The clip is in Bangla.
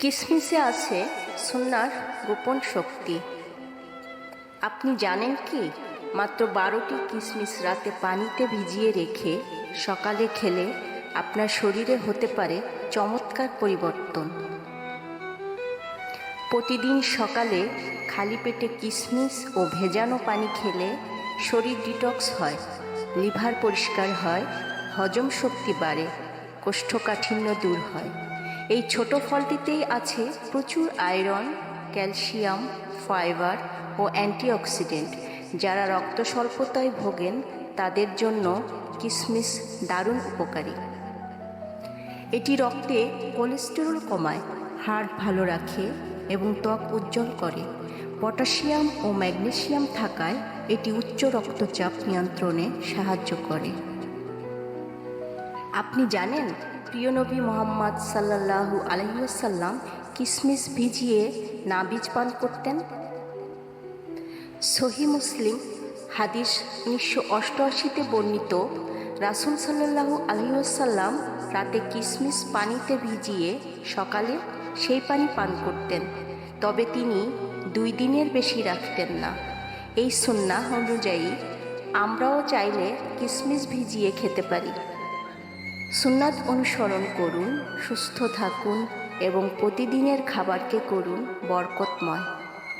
কিসমিসে আছে সুন্নার গোপন শক্তি? আপনি জানেন কি? মাত্র বারোটি কিসমিস রাতে পানিতে ভিজিয়ে রেখে সকালে খেলে আপনার শরীরে হতে পারে চমৎকার পরিবর্তন। প্রতিদিন সকালে খালি পেটে কিসমিস ও ভেজানো পানি খেলে শরীর ডিটক্স হয়, লিভার পরিষ্কার হয়, হজম শক্তি বাড়ে, কোষ্ঠকাঠিন্য দূর হয়। এই ছোট ফলটিতেই আছে প্রচুর আয়রন, ক্যালসিয়াম, ফাইবার ও অ্যান্টিঅক্সিডেন্ট। যারা রক্ত স্বল্পতায় ভোগেন, তাদের জন্য কিসমিস দারুণ উপকারী। এটি রক্তে কোলেস্টেরল কমায় হার্ট ভালো রাখে এবং ত্বক উজ্জ্বল করে। পটাশিয়াম ও ম্যাগনেসিয়াম থাকায় এটি উচ্চ রক্তচাপ নিয়ন্ত্রণে সাহায্য করে। আপনি জানেন প্রিয় নবী মোহাম্মদ সাল্লাল্লাহু আলহিউসাল্লাম কিসমিস ভিজিয়ে নাবিজ পান করতেন? সহি মুসলিম হাদিস উনিশশো অষ্টআশিতে বর্ণিত, রাসুল সাল্লাহু আলহিউসাল্লাম রাতে কিসমিস পানিতে ভিজিয়ে সকালে সেই পানি পান করতেন, তবে তিনি দুই দিনের বেশি রাখতেন না। এই সুন্না অনুযায়ী আমরাও চাইলে কিসমিস ভিজিয়ে খেতে পারি। সুন্নাত অনুসরণ করুন সুস্থ থাকুন এবং প্রতিদিনের খাবারকে করুন বরকতময়।